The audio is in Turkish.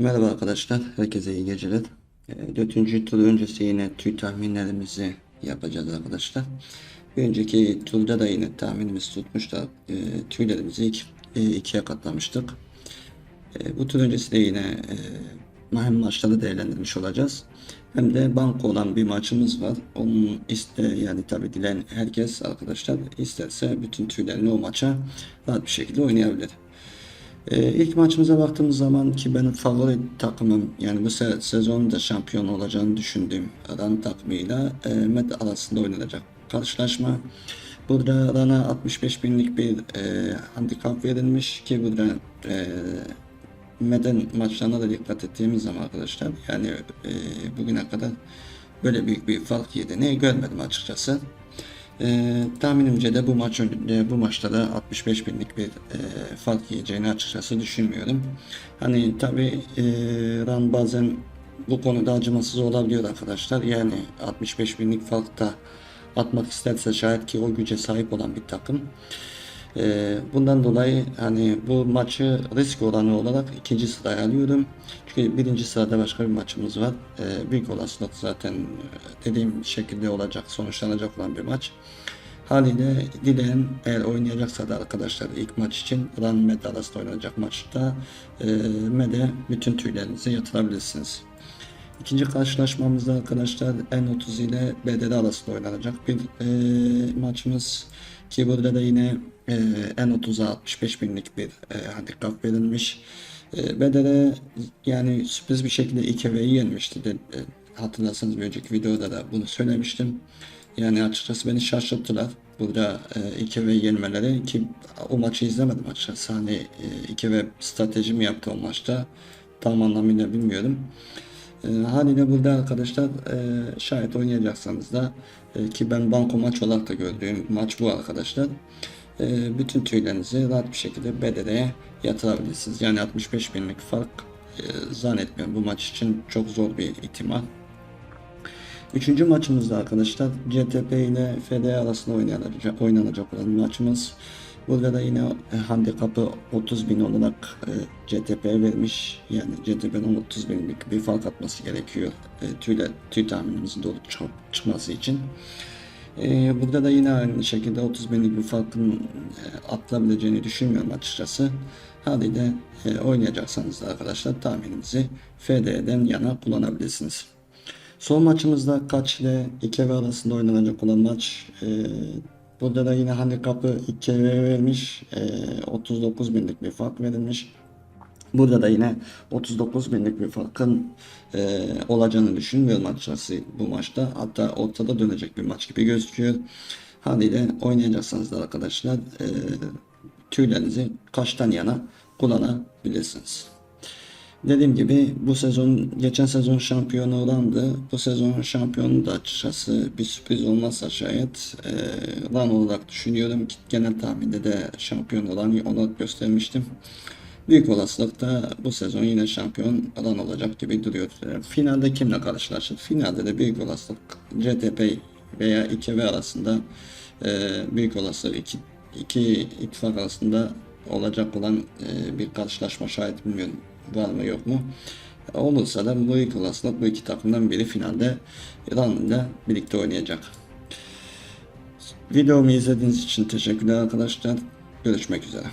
Merhaba arkadaşlar, herkese iyi geceler. E, Dördüncü tur öncesi yine tüy tahminlerimizi yapacağız arkadaşlar. Bir önceki turda da yine tahminimiz tutmuş da e, tüylerimizi ikiye katlamıştık. E, bu tur öncesi de yine hem maçları değerlendirmiş olacağız. Hem de banko olan bir maçımız var. Onun iste yani tabi dilen herkes arkadaşlar isterse bütün tüylerini o maça rahat bir şekilde oynayabilir. Ee, ilk maçımıza baktığımız zaman ki benim favori takımım yani bu se sezonun da şampiyon olacağını düşündüğüm Ran takımıyla e, Med arasında oynanacak karşılaşma. Burada Ran'a 65 binlik bir e, handikap verilmiş ki burada e, Med'in maçlarına da dikkat ettiğimiz zaman arkadaşlar yani e, bugüne kadar böyle büyük bir fark yediğini görmedim açıkçası. E, tahminimce de bu maç önünde bu maçta da 65 binlik bir e, fark yiyeceğini açıkçası düşünmüyorum. Hani tabi e, Ran bazen bu konuda acımasız olabiliyor arkadaşlar. Yani 65 binlik farkta atmak isterse şayet ki o güce sahip olan bir takım. Ee, bundan dolayı hani bu maçı risk oranı olarak ikinci sıraya alıyorum. Çünkü birinci sırada başka bir maçımız var. Ee, büyük olasılık zaten dediğim şekilde olacak, sonuçlanacak olan bir maç. Haliyle dileyen eğer oynayacaksa da arkadaşlar ilk maç için Ran Med arasında oynanacak maçta e, Med'e bütün tüylerinizi yatırabilirsiniz. İkinci karşılaşmamızda arkadaşlar N30 ile BDR arasında oynanacak bir e, maçımız. Ki burada da yine e, N30'a 65 binlik bir e, handikap verilmiş. E, BDR yani sürpriz bir şekilde İKV'yi yenmişti. De, e, hatırlarsanız bir önceki videoda da bunu söylemiştim. Yani açıkçası beni şaşırttılar. Burada e, İKV yenmeleri ki o maçı izlemedim açıkçası. Hani e, İKV strateji mi yaptı o maçta tam anlamıyla bilmiyorum. E, haliyle burada arkadaşlar e, şayet oynayacaksanız da e, ki ben banko maç olarak da gördüğüm maç bu arkadaşlar. E, bütün tüylerinizi rahat bir şekilde BDR'ye yatırabilirsiniz. Yani 65 binlik fark e, zannetmiyorum bu maç için çok zor bir ihtimal. Üçüncü maçımızda arkadaşlar CTP ile FD arasında oynanacak, oynanacak olan maçımız. Burada da yine e, handikapı 30 bin olarak e, CTP'ye vermiş. Yani CTP'nin 30 binlik bir fark atması gerekiyor. E, tüyle, tüy tahminimizin doğru çık- çıkması için. Burada da yine aynı şekilde 30 binlik bir farkın atılabileceğini düşünmüyorum açıkçası. Haliyle oynayacaksanız da arkadaşlar tahminimizi FD'den yana kullanabilirsiniz. Son maçımızda Kaç ile İKV arasında oynanacak olan maç. Burada da yine handikapı İKV vermiş. E, 39 binlik bir fark verilmiş. Burada da yine 39 binlik bir farkın e, olacağını düşünmüyorum açıkçası bu maçta. Hatta ortada dönecek bir maç gibi gözüküyor. Haliyle oynayacaksanız da arkadaşlar e, tüylerinizi kaçtan yana kullanabilirsiniz. Dediğim gibi bu sezon geçen sezon şampiyonu olandı. Bu sezon şampiyonu da açıkçası bir sürpriz olmazsa şayet e, Ran olarak düşünüyorum genel tahminde de şampiyon olan olarak göstermiştim. Büyük olasılıkla bu sezon yine şampiyon Ran olacak gibi duruyor. Finalde kimle karşılaşır? Finalde de büyük olasılık CTP veya 2V arasında e, büyük olasılık iki, iki ittifak arasında olacak olan e, bir karşılaşma şayet bilmiyorum var mı yok mu? Olursa da büyük olasılık bu iki takımdan biri finalde İran'la birlikte oynayacak. Videomu izlediğiniz için teşekkürler arkadaşlar. Görüşmek üzere.